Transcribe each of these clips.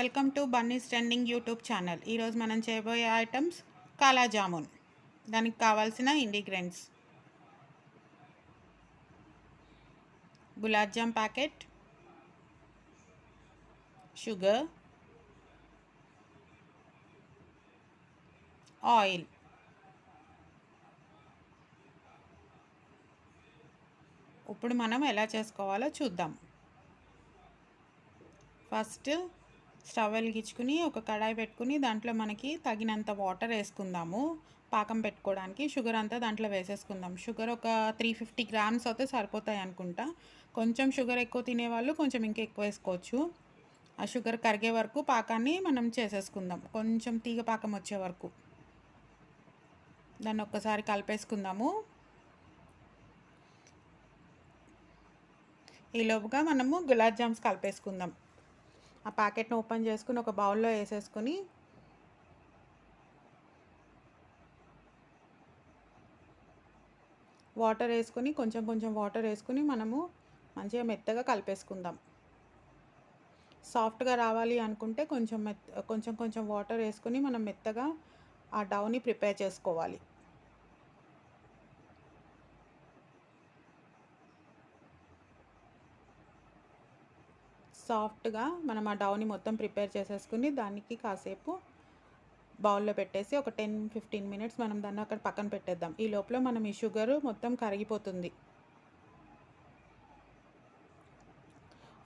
Welcome to Bunny's trending YouTube channel. ఈరోజు మనం చేయబోయే ఐటమ్స్ కాలా జామున్. దానికి కావాల్సిన ingredients. Gulab jam packet sugar oil. ఇప్పుడు మనం ఎలా చేసుకోవాలో చూద్దాం. ఫస్ట్ స్టవ్ వెలిగించుకుని ఒక కడాయి పెట్టుకుని దాంట్లో మనకి తగినంత వాటర్ వేసుకుందాము. పాకం పెట్టుకోవడానికి షుగర్ అంతా దాంట్లో వేసేసుకుందాం. షుగర్ ఒక త్రీ ఫిఫ్టీ గ్రామ్స్ అయితే సరిపోతాయి అనుకుంటా. కొంచెం షుగర్ ఎక్కువ తినేవాళ్ళు కొంచెం ఇంకా ఎక్కువ వేసుకోవచ్చు. ఆ షుగర్ కరిగే వరకు పాకాన్ని మనం చేసేసుకుందాం. కొంచెం తీగ పాకం వచ్చే వరకు. దాన్ని ఒక్కసారి కలిపేసుకుందాము. ఈలోపుగా మనము గులాబ్ జామ్స్ కలిపేసుకుందాం. ఆ ప్యాకెట్ని ఓపెన్ చేసుకుని ఒక బౌల్లో వేసేసుకొని వాటర్ వేసుకొని కొంచెం కొంచెం వాటర్ వేసుకుని మనము మంచిగా మెత్తగా కలిపేసుకుందాం. సాఫ్ట్గా రావాలి అనుకుంటే కొంచెం మెత్త కొంచెం కొంచెం వాటర్ వేసుకొని మనం మెత్తగా ఆ డౌని ప్రిపేర్ చేసుకోవాలి. సాఫ్ట్గా మనం ఆ డౌని మొత్తం ప్రిపేర్ చేసేసుకుని దానికి కాసేపు బౌల్లో పెట్టేసి ఒక టెన్ ఫిఫ్టీన్ మినిట్స్ మనం దాన్ని అక్కడ పక్కన పెట్టేద్దాం. ఈ లోపల మనం ఈ షుగరు మొత్తం కరిగిపోతుంది.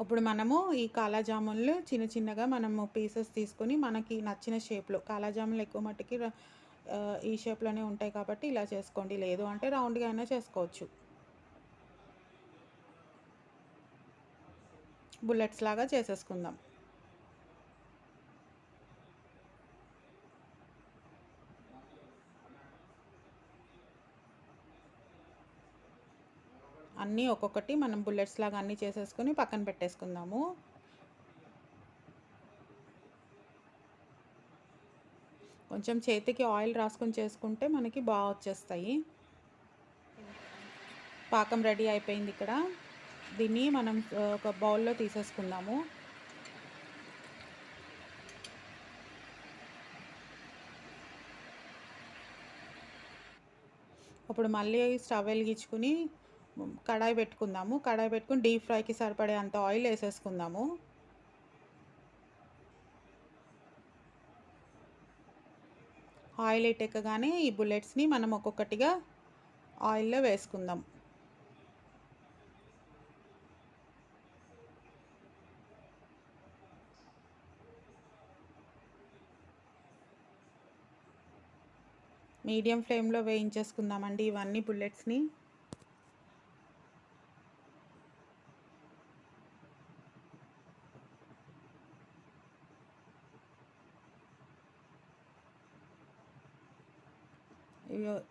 ఇప్పుడు మనము ఈ కాలాజామున్లు చిన్న చిన్నగా మనము పీసెస్ తీసుకొని మనకి నచ్చిన షేప్లో కాలాజాములు ఎక్కువ మట్టుకి ఈ షేప్లోనే ఉంటాయి కాబట్టి ఇలా చేసుకోండి. లేదు అంటే రౌండ్గా అయినా చేసుకోవచ్చు. బుల్లెట్స్ లాగా చేసేసుకుందాం. అన్నీ ఒక్కొక్కటి మనం బుల్లెట్స్ లాగా అన్నీ చేసేసుకొని పక్కన పెట్టేసుకుందాము. కొంచెం చేతికి ఆయిల్ రాసుకొని చేసుకుంటే మనకి బాగా వచ్చేస్తాయి. పాకం రెడీ అయిపోయింది ఇక్కడ. దీన్ని మనం ఒక బౌల్లో తీసేసుకుందాము. ఇప్పుడు మళ్ళీ స్టవ్ వెలిగించుకుని కడాయి పెట్టుకుందాము. కడాయి పెట్టుకుని డీప్ ఫ్రైకి సరిపడే అంత ఆయిల్ వేసేసుకుందాము. ఆయిల్ ఎట్టెక్కగానే ఈ బుల్లెట్స్ని మనం ఒక్కొక్కటిగా ఆయిల్లో వేసుకుందాం. మీడియం ఫ్లేమ్లో వేయించేసుకుందామండి ఇవన్నీ బుల్లెట్స్ని.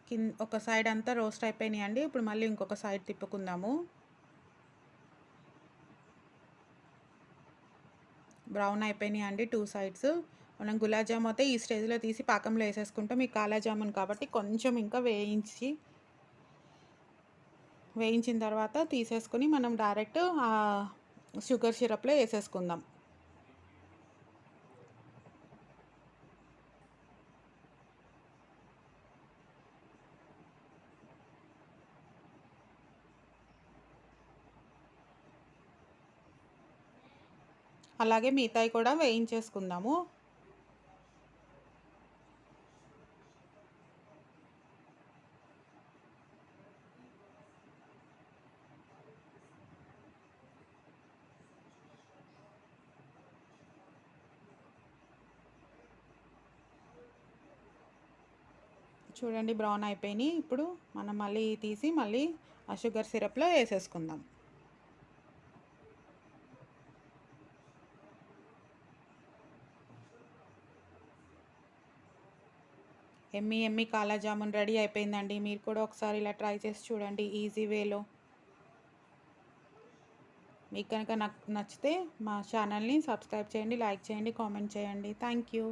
కింద ఒక సైడ్ అంతా రోస్ట్ అయిపోయినాయి అండి ఇప్పుడు మళ్ళీ ఇంకొక సైడ్ తిప్పుకుందాము. బ్రౌన్ అయిపోయినాయి అండి టూ సైడ్స్. మనం గులాబ్ జామ్ అయితే ఈ స్టేజ్లో తీసి పాకంలో వేసేసుకుంటాం. ఈ కాలా జామున్ కాబట్టి కొంచెం ఇంకా వేయించి వేయించిన తర్వాత తీసేసుకొని మనం డైరెక్ట్ షుగర్ సిరప్లో వేసేసుకుందాం. అలాగే మిగతాయి కూడా వేయించేసుకుందాము. చూడండి బ్రౌన్ అయిపోయినాయి. ఇప్పుడు మనం మళ్ళీ తీసి మళ్ళీ ఆ షుగర్ సిరప్లో వేసేసుకుందాం. ఎమ్మి ఎమ్మి కాలా జామున్ రెడీ అయిపోయిందండి. మీరు కూడా ఒకసారి ఇలా ట్రై చేసి చూడండి. ఈజీ వేలో. మీకు కనుక నాకు నచ్చితే మా ఛానల్ని సబ్స్క్రైబ్ చేయండి లైక్ చేయండి కామెంట్ చేయండి. Thank you.